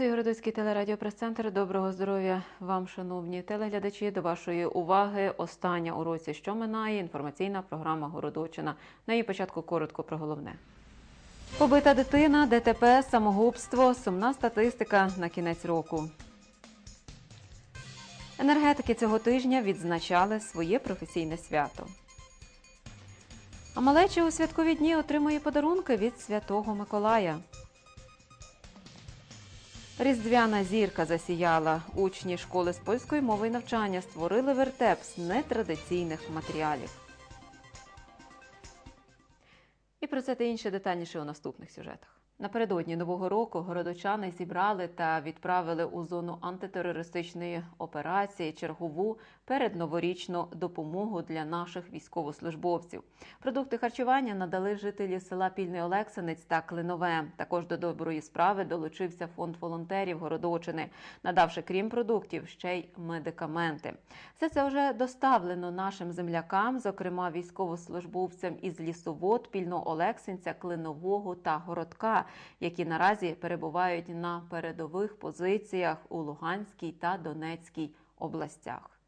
Працює Городоцький телерадіопрес-центр. Доброго здоров'я вам, шановні телеглядачі. До вашої уваги остання у році, що минає, інформаційна програма Городочина. На її початку коротко про головне. Побита дитина, ДТП, самогубство, сумна статистика на кінець року. Енергетики цього тижня відзначали своє професійне свято. А малеча у святкові дні отримує подарунки від Святого Миколая. Різдвяна зірка засіяла. Учні школи з польської мови і навчання створили вертеп з нетрадиційних матеріалів. І про це та інше детальніше у наступних сюжетах. Напередодні нового року городочани зібрали та відправили у зону антитерористичної операції чергову передноворічну допомогу для наших військовослужбовців. Продукти харчування надали жителі села Пільний Олексанець та Клинове. Також до доброї справи долучився фонд волонтерів Городочини, надавши крім продуктів ще й медикаменти. Все це вже доставлено нашим землякам, зокрема військовослужбовцям із лісовод, Пільного Олексинця, Клинового та Городка, які наразі перебувають на передових позиціях у Луганській та Донецькій областях.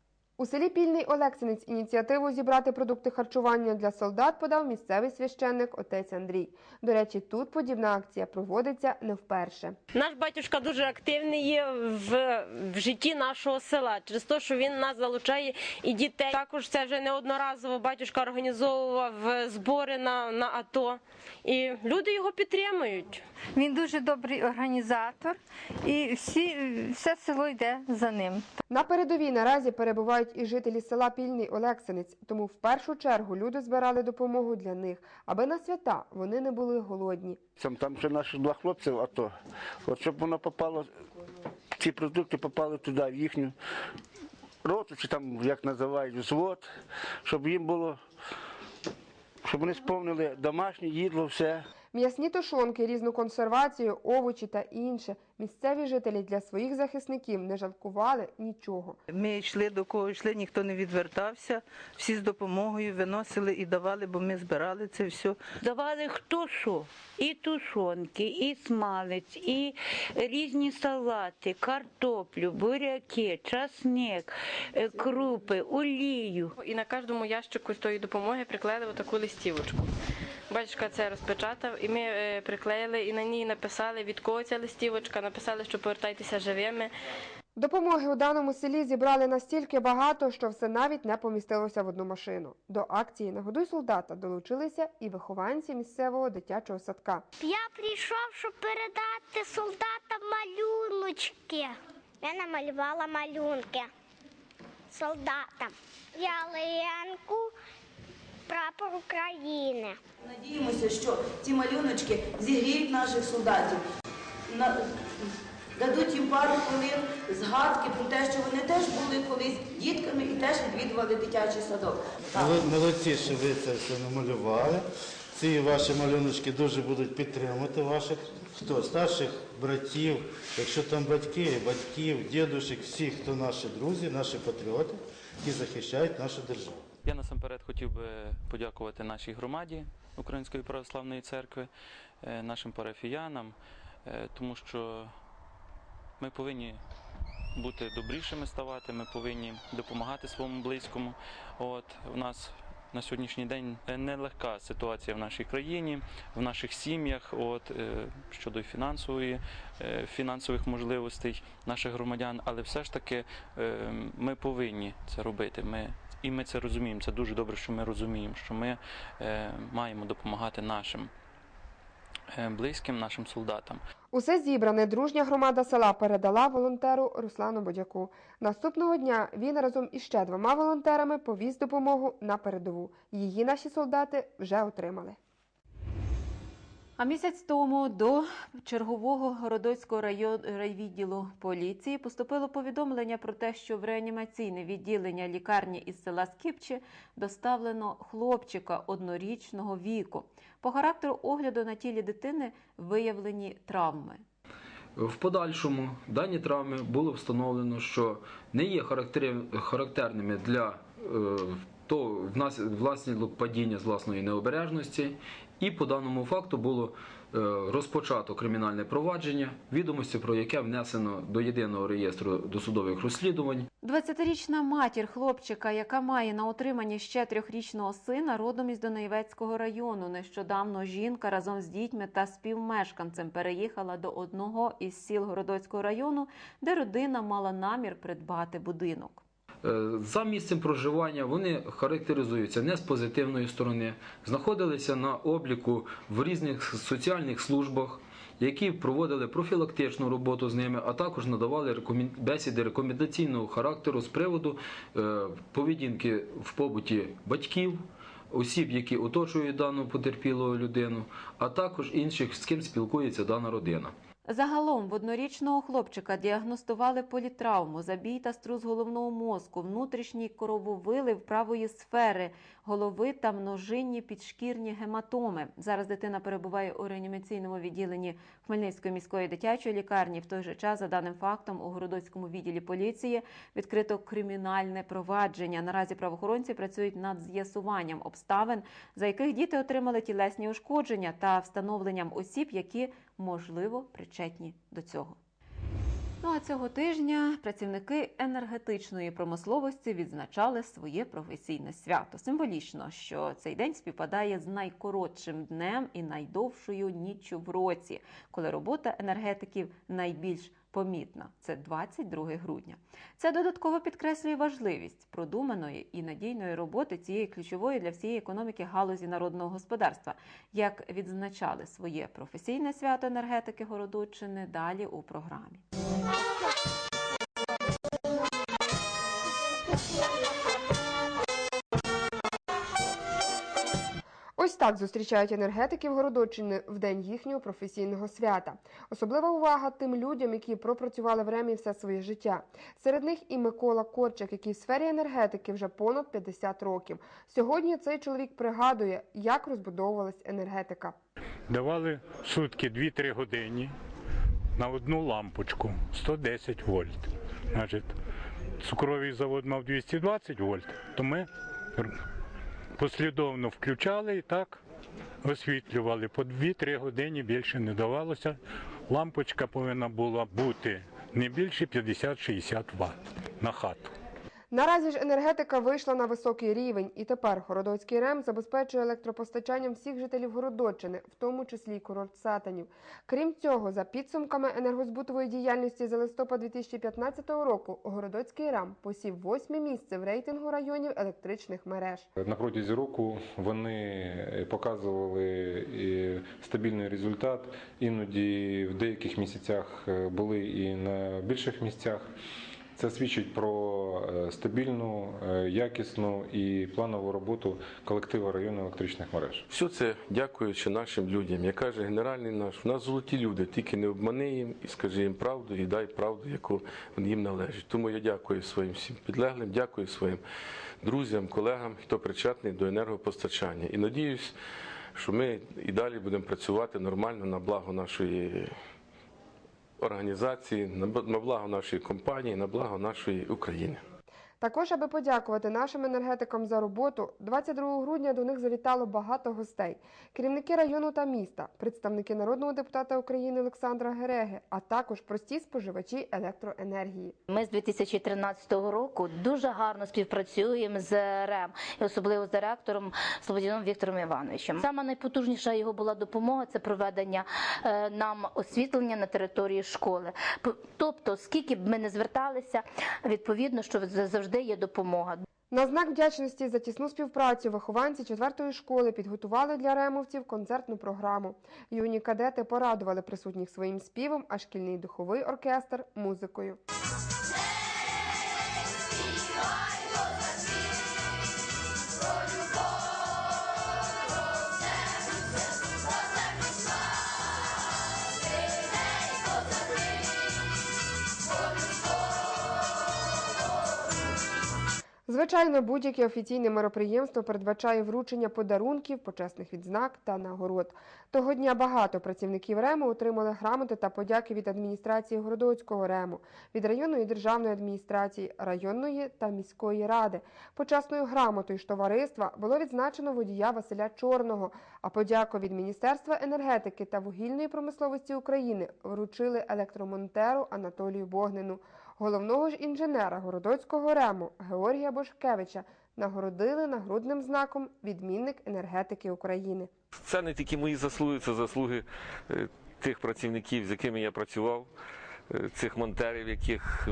У селі Пільний Олексинець ініціативу зібрати продукти харчування для солдат подав місцевий священник отець Андрій. До речі, тут подібна акція проводиться не вперше. Наш батюшка дуже активний є в, в житті нашого села, через те, що він нас залучає і дітей. Також це вже неодноразово батюшка організовував збори на, на АТО. І люди його підтримують. Він дуже добрий організатор, і всі, все село йде за ним. На передовій наразі перебувають і жителі села Пільний Олексинець, тому в першу чергу люди збирали допомогу для них, аби на свята вони не були голодні. Там, там ще наші два хлопці в АТО. От щоб воно попало, ці продукти попали туди, в їхню роту, чи там, як називають, взвод, щоб їм було, щоб вони сповнили домашнє їдло, все. М'ясні тушонки, різну консервацію, овочі та інше. Місцеві жителі для своїх захисників не жалкували нічого. Ми йшли до кого йшли, ніхто не відвертався. Всі з допомогою виносили і давали, бо ми збирали це все. Давали хто що, і тушонки, і смалець, і різні салати, картоплю, буряки, часник, е, крупи, олію. І на кожному ящику з тої допомоги приклеїли таку листівочку. Батюшка це розпечатав, і ми е, приклеїли і на ній написали, від кого ця листівочка, написали, що повертайтеся живими. Допомоги у даному селі зібрали настільки багато, що все навіть не помістилося в одну машину. До акції Нагодуй солдата долучилися і вихованці місцевого дитячого садка. Я прийшов, щоб передати солдатам малюночки. Я намалювала малюнки солдатам. Ялинку, прапор України. Надіємося, що ці малюночки зігріють наших солдатів, дадуть їм пару хвилин згадки про те, що вони теж були колись дітками і теж відвідували дитячий садок. Мол- Молодці, що ви це все намалювали. Ці ваші малюночки дуже будуть підтримувати ваших хто старших братів, якщо там батьки, батьків, дідушек, всі, хто наші друзі, наші патріоти, які захищають нашу державу. Я насамперед хотів би подякувати нашій громаді Української православної церкви, е, нашим парафіянам, е, тому що ми повинні бути добрішими ставати, ми повинні допомагати своєму близькому. От у нас на сьогоднішній день нелегка ситуація в нашій країні, в наших сім'ях, от е, щодо фінансової е, фінансових можливостей наших громадян, але все ж таки е, ми повинні це робити. Ми і ми це розуміємо. Це дуже добре, що ми розуміємо, що ми е, маємо допомагати нашим е, близьким, нашим солдатам. Усе зібране дружня громада села передала волонтеру Руслану Бодяку. Наступного дня він разом із ще двома волонтерами повіз допомогу на передову. Її наші солдати вже отримали. А місяць тому до чергового Городоцького район райвідділу поліції поступило повідомлення про те, що в реанімаційне відділення лікарні із села Скіпче доставлено хлопчика однорічного віку. По характеру огляду на тілі дитини виявлені травми. В подальшому дані травми було встановлено, що не є характерними для е, то внаслідок падіння з власної необережності, і по даному факту було розпочато кримінальне провадження, відомості про яке внесено до єдиного реєстру досудових розслідувань. 20-річна матір хлопчика, яка має на утриманні ще трьохрічного сина, родом із Донецького району. Нещодавно жінка разом з дітьми та співмешканцем переїхала до одного із сіл Городоцького району, де родина мала намір придбати будинок. Е, За місцем проживання вони характеризуються не з позитивної сторони, знаходилися на обліку в різних соціальних службах, які проводили профілактичну роботу з ними, а також надавали бесіди рекомендаційного характеру з приводу е, поведінки в побуті батьків. Осіб, які оточують дану потерпілу людину, а також інших, з ким спілкується дана родина. Загалом в однорічного хлопчика діагностували політравму, забій та струс головного мозку, внутрішній крововилив правої сфери голови та множинні підшкірні гематоми. Зараз дитина перебуває у реанімаційному відділенні Хмельницької міської дитячої лікарні. В той же час, за даним фактом, у Городоцькому відділі поліції відкрито кримінальне провадження. Наразі правоохоронці працюють над з'ясуванням обставин, за яких діти отримали тілесні ушкодження та встановленням осіб, які можливо причетні до цього. Ну а цього тижня працівники енергетичної промисловості відзначали своє професійне свято. Символічно, що цей день співпадає з найкоротшим днем і найдовшою ніччю в році, коли робота енергетиків найбільш помітна. Це 22 грудня. Це додатково підкреслює важливість продуманої і надійної роботи цієї ключової для всієї економіки галузі народного господарства. Як відзначали своє професійне свято енергетики Городоччини далі у програмі. Так зустрічають енергетиків Городоччини в день їхнього професійного свята. Особлива увага тим людям, які пропрацювали в ремі все своє життя. Серед них і Микола Корчик, який в сфері енергетики вже понад 50 років. Сьогодні цей чоловік пригадує, як розбудовувалась енергетика. Давали сутки 2-3 години на одну лампочку 110 вольт. Значить, цукровий завод мав 220 вольт, то ми послідовно включали і так освітлювали. По 2-3 години більше не давалося. Лампочка повинна була бути не більше 50-60 Вт на хату. Наразі ж енергетика вийшла на високий рівень, і тепер Городоцький РЕМ забезпечує електропостачанням всіх жителів Городоччини, в тому числі й курорт Сатанів. Крім цього, за підсумками енергозбутової діяльності за листопад 2015 року, Городоцький РЕМ посів восьме місце в рейтингу районів електричних мереж. На протязі року вони показували стабільний результат. Іноді в деяких місяцях були і на більших місцях. Це свідчить про е, стабільну, е, якісну і планову роботу колективу районних електричних мереж. Все це дякуючи нашим людям. Як каже генеральний наш, у нас золоті люди, тільки не обмани їм і скажи їм правду, і дай правду, яку їм належить. Тому я дякую своїм всім підлеглим, дякую своїм друзям, колегам, хто причетний до енергопостачання. І надіюсь, що ми і далі будемо працювати нормально на благо нашої організації, на благо нашої компанії, на благо нашої України. Також, аби подякувати нашим енергетикам за роботу, 22 грудня до них завітало багато гостей: керівники району та міста, представники народного депутата України Олександра Гереги, а також прості споживачі електроенергії. Ми з 2013 року дуже гарно співпрацюємо з РЕМ, і особливо з директором Слободяном Віктором Івановичем. Саме найпотужніша його була допомога це проведення е, нам освітлення на території школи. Тобто, скільки б ми не зверталися, відповідно, що завжди є допомога. На знак вдячності за тісну співпрацю вихованці четвертої школи підготували для ремовців концертну програму. Юні кадети порадували присутніх своїм співом, а шкільний духовий оркестр музикою. Звичайно, будь-яке офіційне мероприємство передбачає вручення подарунків, почесних відзнак та нагород. Того дня багато працівників РЕМу отримали грамоти та подяки від адміністрації Городоцького РЕМу, від районної державної адміністрації, районної та міської ради. Почесною грамотою ж товариства було відзначено водія Василя Чорного, а подяку від Міністерства енергетики та вугільної промисловості України вручили електромонтеру Анатолію Богнину. Головного ж інженера Городоцького РЕМу Георгія Бошкевича нагородили нагрудним знаком відмінник енергетики України. Це не тільки мої заслуги, це заслуги е, тих працівників, з якими я працював, е, цих монтерів, яких,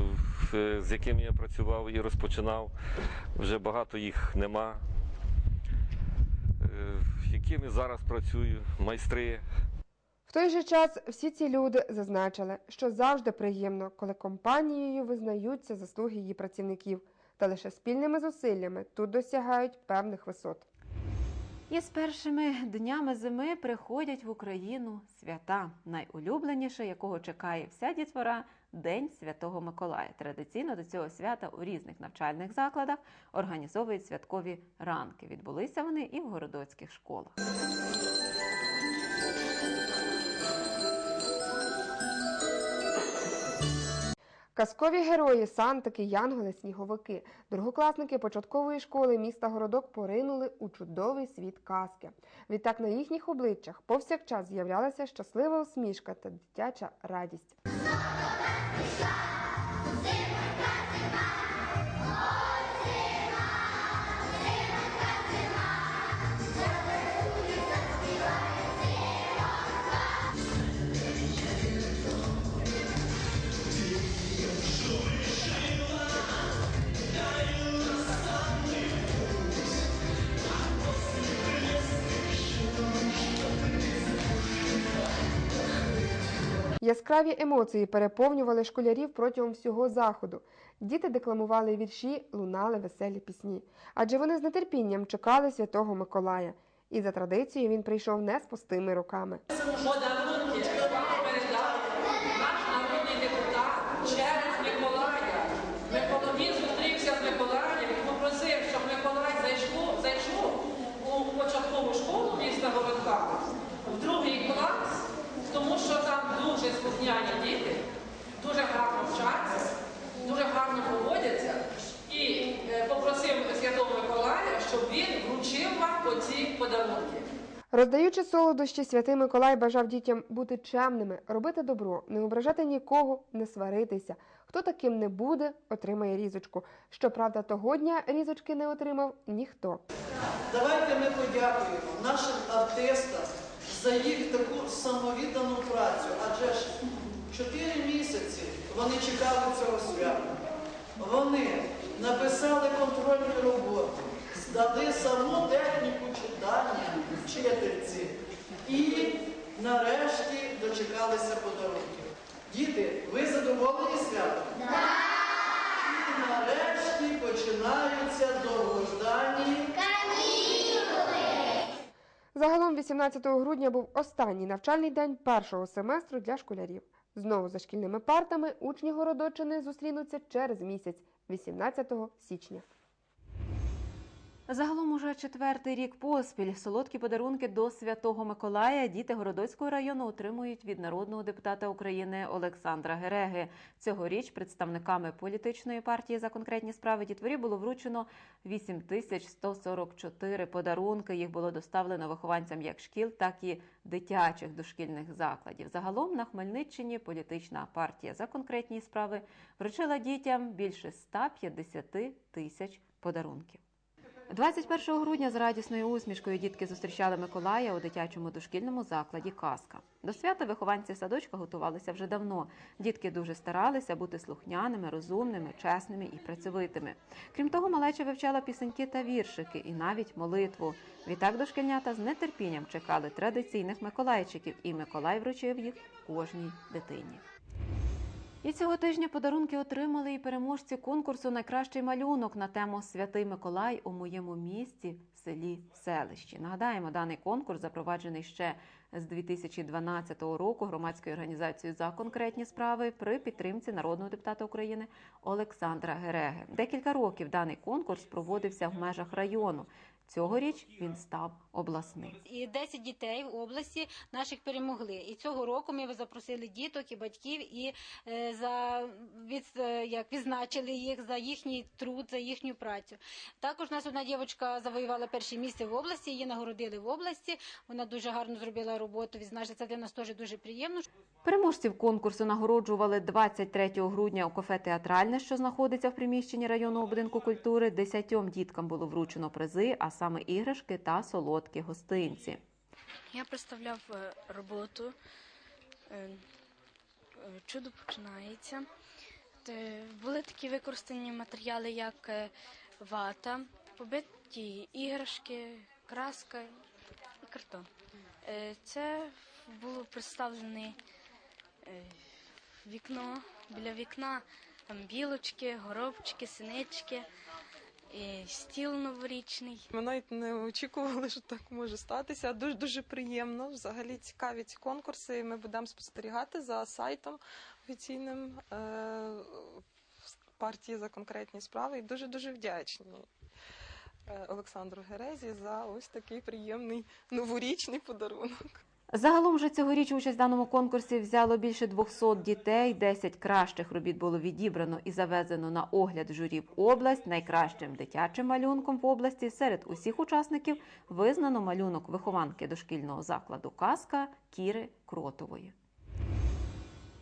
е, з якими я працював і розпочинав. Вже багато їх нема. Якими зараз працюю, майстри. В той же час всі ці люди зазначили, що завжди приємно, коли компанією визнаються заслуги її працівників, та лише спільними зусиллями тут досягають певних висот. І з першими днями зими приходять в Україну свята, найулюбленіше якого чекає вся дітвора День Святого Миколая. Традиційно до цього свята у різних навчальних закладах організовують святкові ранки. Відбулися вони і в городоцьких школах. Казкові герої, сантики, янголи, сніговики. Другокласники початкової школи міста Городок поринули у чудовий світ казки. Відтак на їхніх обличчях повсякчас з'являлася щаслива усмішка та дитяча радість. Яскраві емоції переповнювали школярів протягом всього заходу. Діти декламували вірші, лунали веселі пісні, адже вони з нетерпінням чекали святого Миколая. І за традицією він прийшов не з пустими руками. Подарунки передав наш народний депутат через Миколая. Микола- Він зустрівся з Миколаєм і попросив, щоб Миколай зайшов, зайшов у початкову школу міста Городка в другий клас, тому що там дуже слухняні діти, дуже гарно вчаться, дуже гарно поводяться. І е, попросив Святого Миколая, щоб він вручив вам оці подарунки. Роздаючи солодощі, святий Миколай бажав дітям бути чемними, робити добро, не ображати нікого, не сваритися. Хто таким не буде, отримає різочку. Щоправда, того дня різочки не отримав ніхто. Давайте ми подякуємо нашим артистам за їх таку самовіддану працю, адже ж чотири місяці вони чекали цього свята. Вони написали контрольні роботи, здали саму техніку читання вчительці і нарешті дочекалися подарунків. Діти, ви задоволені святом? І нарешті починаються довгождані Загалом 18 грудня був останній навчальний день першого семестру для школярів. Знову за шкільними партами учні Городочини зустрінуться через місяць, 18 січня. Загалом уже четвертий рік поспіль солодкі подарунки до Святого Миколая діти Городоцького району отримують від народного депутата України Олександра Гереги. Цьогоріч представниками політичної партії за конкретні справи дітворі було вручено 8144 подарунки. Їх було доставлено вихованцям як шкіл, так і дитячих дошкільних закладів. Загалом на Хмельниччині політична партія за конкретні справи вручила дітям більше 150 тисяч подарунків. 21 грудня з радісною усмішкою дітки зустрічали Миколая у дитячому дошкільному закладі Казка. До свята вихованці садочка готувалися вже давно. Дітки дуже старалися бути слухняними, розумними, чесними і працьовитими. Крім того, малеча вивчала пісеньки та віршики, і навіть молитву. Відтак дошкільнята з нетерпінням чекали традиційних миколайчиків, і Миколай вручив їх кожній дитині. І цього тижня подарунки отримали і переможці конкурсу Найкращий малюнок на тему Святий Миколай у моєму місті, селі, селищі. Нагадаємо, даний конкурс запроваджений ще з 2012 року громадською організацією за конкретні справи при підтримці народного депутата України Олександра Гереги. Декілька років даний конкурс проводився в межах району. Цьогоріч він став обласним. І 10 дітей в області наших перемогли. І цього року ми запросили діток і батьків і е, за від, е, як відзначили їх за їхній труд, за їхню працю. Також у нас одна дівчинка завоювала перше місце в області. Її нагородили в області. Вона дуже гарно зробила роботу. Відзначили це для нас теж дуже приємно. Переможців конкурсу нагороджували 23 грудня у кафе Театральне, що знаходиться в приміщенні районного будинку культури. Десятьом діткам було вручено призи, а саме іграшки та солодкі гостинці. Я представляв е, роботу. е, е, Чудо починається. Були такі використані матеріали, як вата, побиті іграшки, краска і картон. Це було представлене вікно. Біля вікна там білочки, горобчики, синички, і стіл новорічний. Ми навіть не очікували, що так може статися. Дуже дуже приємно. Взагалі цікаві ці конкурси. Ми будемо спостерігати за сайтом офіційним е- партії за конкретні справи. І дуже дуже вдячні е, Олександру Герезі за ось такий приємний новорічний подарунок. Загалом же цьогоріч участь в даному конкурсі взяло більше 200 дітей. 10 кращих робіт було відібрано і завезено на огляд журі в область. Найкращим дитячим малюнком в області серед усіх учасників визнано малюнок вихованки дошкільного закладу Казка Кіри Кротової.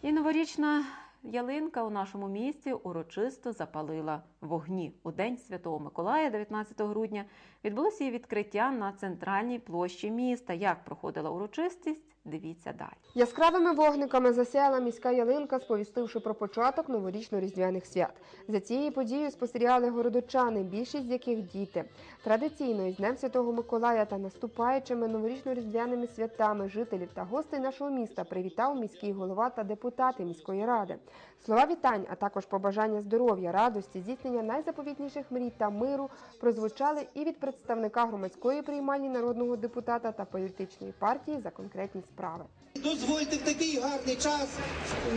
І новорічна ялинка у нашому місті урочисто запалила вогні. У день Святого Миколая, 19 грудня, відбулося її відкриття на центральній площі міста. Як проходила урочистість, дивіться далі. Яскравими вогниками засяяла міська ялинка, сповістивши про початок новорічно-різдвяних свят. За цією подією спостерігали городочани, більшість з яких діти. Традиційно із Днем Святого Миколая та наступаючими новорічно-різдвяними святами жителів та гостей нашого міста привітав міський голова та депутати міської ради. Слова вітань, а також побажання здоров'я, радості, здійснення найзаповітніших мрій та миру прозвучали і від представника громадської приймальні народного депутата та політичної партії за конкретні справи. Дозвольте в такий гарний час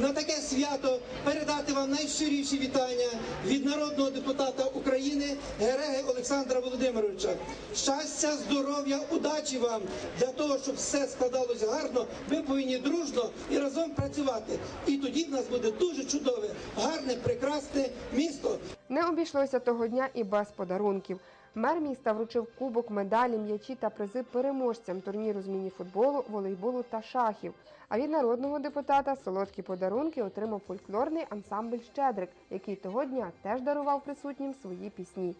на таке свято передати вам найщиріші вітання від народного депутата України Гереги Олександра Володимировича. Щастя, здоров'я, удачі вам для того, щоб все складалось гарно. Ми повинні дружно і разом працювати. І тоді в нас буде дуже чудове, гарне, прекрасне місто. Не обійшлося того дня і без подарунків. Мер міста вручив кубок, медалі, м'ячі та призи переможцям турніру з міні-футболу, волейболу та шахів. А від народного депутата солодкі подарунки отримав фольклорний ансамбль Щедрик, який того дня теж дарував присутнім свої пісні.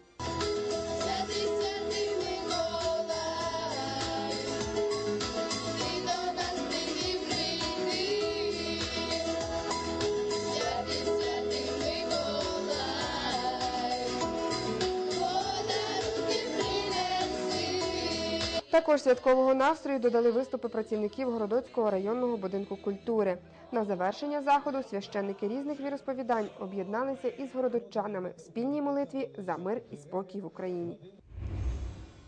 Також святкового настрою додали виступи працівників Городоцького районного будинку культури. На завершення заходу священники різних віросповідань об'єдналися із городочанами в спільній молитві за мир і спокій в Україні.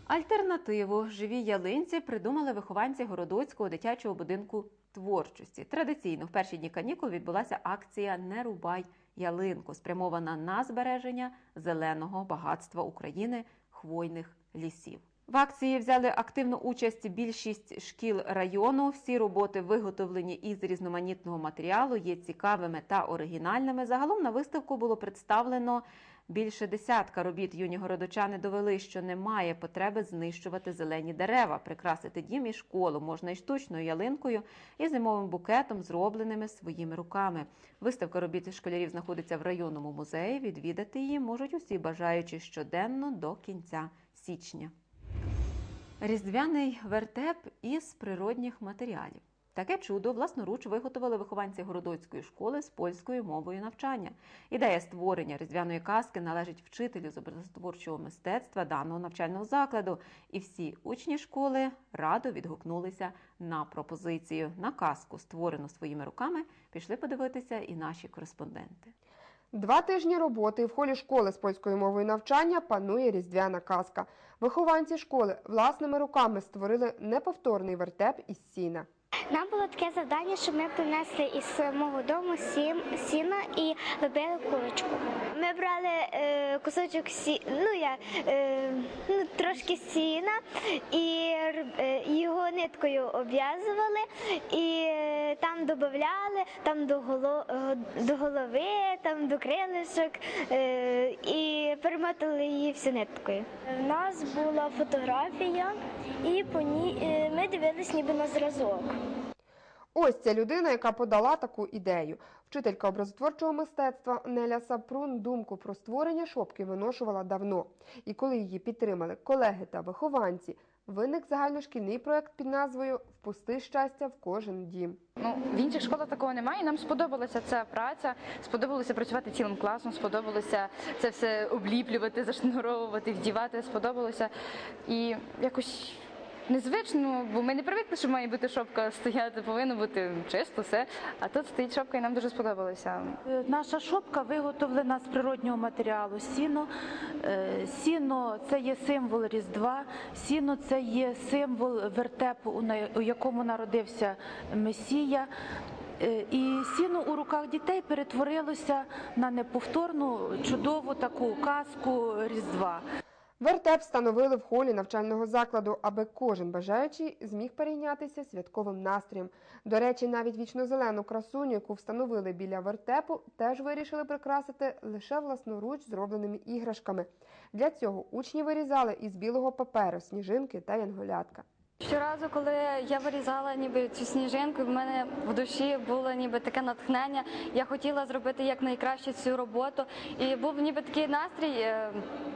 Альтернативу живій ялинці придумали вихованці Городоцького дитячого будинку творчості. Традиційно в перші дні канікул відбулася акція Не рубай ялинку, спрямована на збереження зеленого багатства України хвойних лісів. В акції взяли активну участь більшість шкіл району. Всі роботи виготовлені із різноманітного матеріалу, є цікавими та оригінальними. Загалом на виставку було представлено більше десятка робіт. Юні городочани довели, що немає потреби знищувати зелені дерева. Прикрасити дім і школу можна і штучною ялинкою, і зимовим букетом, зробленими своїми руками. Виставка робіт школярів знаходиться в районному музеї. Відвідати її можуть усі бажаючі щоденно до кінця січня. Різдвяний вертеп із природних матеріалів. Таке чудо власноруч виготовили вихованці Городоцької школи з польською мовою навчання. Ідея створення різдвяної казки належить вчителю з образотворчого мистецтва даного навчального закладу. І всі учні школи радо відгукнулися на пропозицію. На казку, створену своїми руками, пішли подивитися і наші кореспонденти. Два тижні роботи в холі школи з польською мовою навчання панує різдвяна казка. Вихованці школи власними руками створили неповторний вертеп із сіна. Нам було таке завдання, щоб ми принесли із мого дому сім, сіно і робили курочку. Ми брали е, кусочок сі, ну, я, е, ну, трошки сіна і е, його ниткою обв'язували і е, там додавали там до, голо, е, до голови, там до крилишок е, і перемотали її всю ниткою. У нас була фотографія, і по ній е, ми дивились ніби на зразок. Ось ця людина, яка подала таку ідею. Вчителька образотворчого мистецтва Неля Сапрун думку про створення шопки виношувала давно. І коли її підтримали колеги та вихованці, виник загальношкільний проект під назвою Впусти щастя в кожен дім. Ну, в інших школах такого немає. Нам сподобалася ця праця, сподобалося працювати цілим класом, сподобалося це все обліплювати, зашнуровувати, вдівати. Сподобалося і якось. Незвично, бо ми не привикли, що має бути шопка стояти, повинно бути чисто все. А тут стоїть шопка, і нам дуже сподобалося. Е, Наша шопка виготовлена з природнього матеріалу сіно. Е, Сіно це є символ Різдва, сіно це є символ вертепу, у якому народився Месія. Е, І сіно у руках дітей перетворилося на неповторну чудову таку казку Різдва. Вертеп встановили в холі навчального закладу, аби кожен бажаючий зміг перейнятися святковим настроєм. До речі, навіть вічно-зелену красуню, яку встановили біля вертепу, теж вирішили прикрасити лише власноруч зробленими іграшками. Для цього учні вирізали із білого паперу сніжинки та янголятка. Щоразу, коли я вирізала ніби цю сніжинку, в мене в душі було ніби таке натхнення. Я хотіла зробити якнайкраще цю роботу. І був ніби такий настрій, е,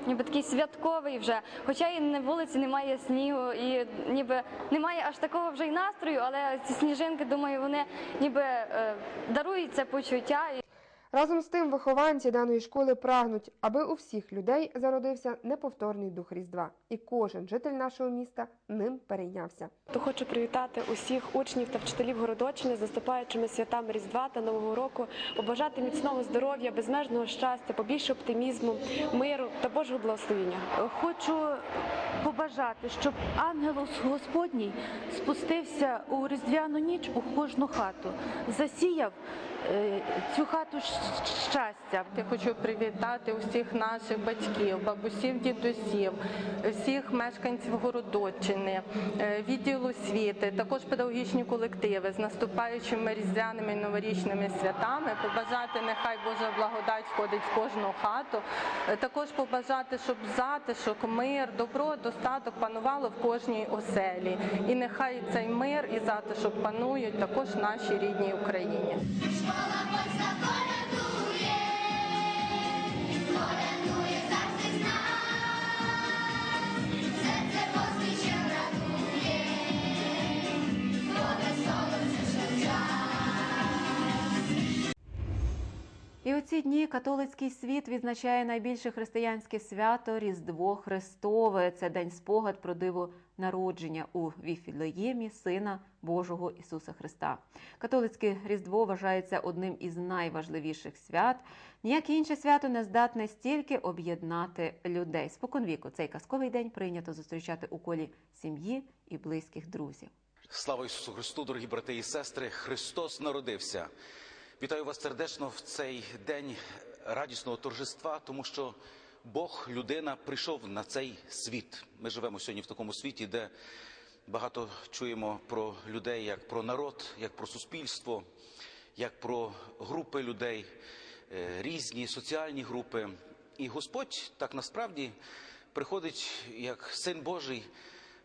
ніби такий святковий вже. Хоча і на вулиці немає снігу, і ніби немає аж такого вже й настрою, але ці сніжинки, думаю, вони ніби е, дарують це почуття. Разом з тим, вихованці даної школи прагнуть, аби у всіх людей зародився неповторний дух Різдва, і кожен житель нашого міста ним перейнявся. То хочу привітати усіх учнів та вчителів Городочини з наступаючими святами Різдва та Нового року, побажати міцного здоров'я, безмежного щастя, побільше оптимізму, миру та Божого благословення. Хочу побажати, щоб ангел Господній спустився у різдвяну ніч у кожну хату, засіяв е, цю хату щастя. Я хочу привітати усіх наших батьків, бабусів, дідусів, всіх мешканців Городоччини, е, відділ освіти, також педагогічні колективи з наступаючими різдвяними новорічними святами. Побажати, нехай Божа благодать входить в кожну хату. Е, Також побажати, щоб затишок, мир, добро, достаток панувало в кожній оселі. І нехай цей мир і затишок панують також в нашій рідній Україні. І ці дні католицький світ відзначає найбільше християнське свято Різдво Христове. Це день спогад про диво народження у Віфілеємі Сина Божого Ісуса Христа. Католицьке Різдво вважається одним із найважливіших свят. Ніяке інше свято не здатне стільки об'єднати людей. Споконвіку цей казковий день прийнято зустрічати у колі сім'ї і близьких друзів. Слава Ісусу Христу, дорогі брати і сестри! Христос народився. Вітаю вас сердечно в цей день радісного торжества, тому що Бог, людина, прийшов на цей світ. Ми живемо сьогодні в такому світі, де багато чуємо про людей як про народ, як про суспільство, як про групи людей, е, різні соціальні групи. І Господь так насправді приходить як син Божий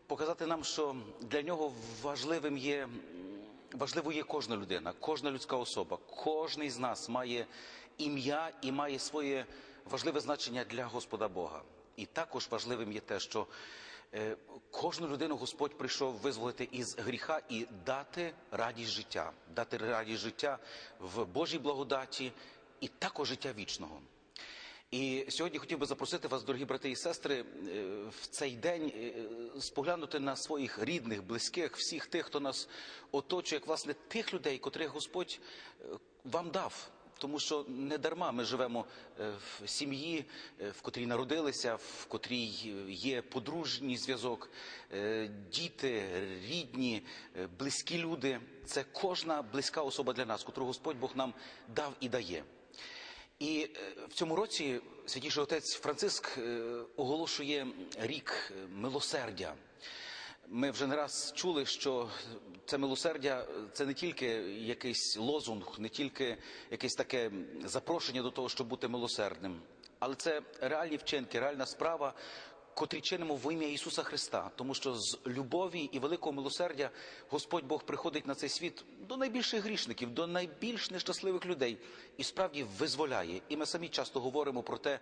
показати нам, що для нього важливим є м, важливою є кожна людина, кожна людська особа, кожний з нас має ім'я і має своє важливе значення для Господа Бога. І також важливим є те, що е, кожну людину Господь прийшов визволити із гріха і дати радість життя, дати радість життя в Божій благодаті і також життя вічного. І сьогодні хотів би запросити вас, дорогі брати і сестри, е, в цей день е, споглянути на своїх рідних, близьких, всіх тих, хто нас оточує, як власне тих людей, котрих Господь е, вам дав, тому що не дарма ми живемо е, в сім'ї, е, в котрій народилися, в котрій е, є подружній зв'язок, е, діти, рідні, е, близькі люди. Це кожна близька особа для нас, котру Господь Бог нам дав і дає. І е, в цьому році святіший отець Франциск е, оголошує рік е, милосердя. Ми вже не раз чули, що це милосердя це не тільки якийсь лозунг, не тільки якесь таке запрошення до того, щоб бути милосердним, але це реальні вчинки, реальна справа, котрі чинимо в ім'я Ісуса Христа, тому що з любові і великого милосердя Господь Бог приходить на цей світ до найбільших грішників, до найбільш нещасливих людей і справді визволяє. І ми самі часто говоримо про те,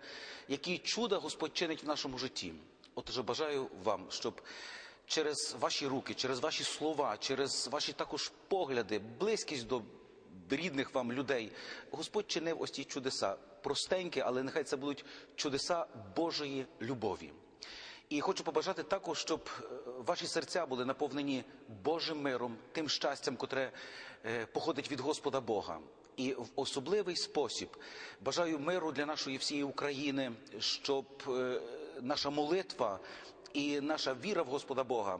які чуда Господь чинить в нашому житті. Отже, бажаю вам, щоб через ваші руки, через ваші слова, через ваші також погляди, близькість до рідних вам людей, Господь чинив ось ті чудеса, простенькі, але нехай це будуть чудеса Божої любові. І хочу побажати також, щоб е, ваші серця були наповнені Божим миром, тим щастям, котре е, походить від Господа Бога. І в особливий спосіб бажаю миру для нашої всієї України, щоб е, наша молитва і наша віра в Господа Бога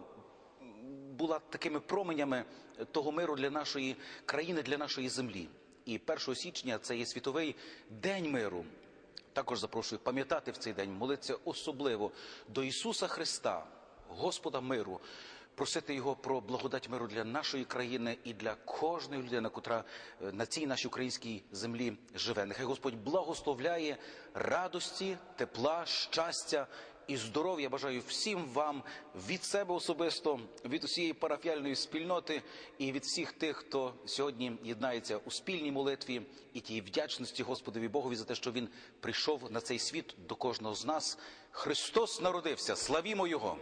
була такими променями того миру для нашої країни, для нашої землі. І 1 січня це є світовий день миру. Також запрошую пам'ятати в цей день, молитися особливо до Ісуса Христа, Господа миру, просити Його про благодать миру для нашої країни і для кожної людини, котра е, на цій нашій українській землі живе. Нехай Господь благословляє радості, тепла, щастя і здоров'я. Бажаю всім вам від себе особисто, від усієї парафіальної спільноти і від всіх тих, хто сьогодні єднається у спільній молитві і тій вдячності Господові Богові за те, що він прийшов на цей світ до кожного з нас. Христос народився. Славімо Його!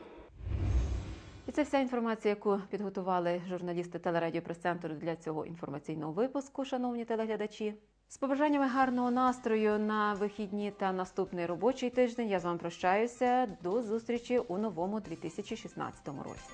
І це вся інформація, яку підготували журналісти телерадіо прес-центру для цього інформаційного випуску, шановні телеглядачі. З побажаннями гарного настрою на вихідні та наступний робочий тиждень я з вами прощаюся. До зустрічі у новому 2016 році.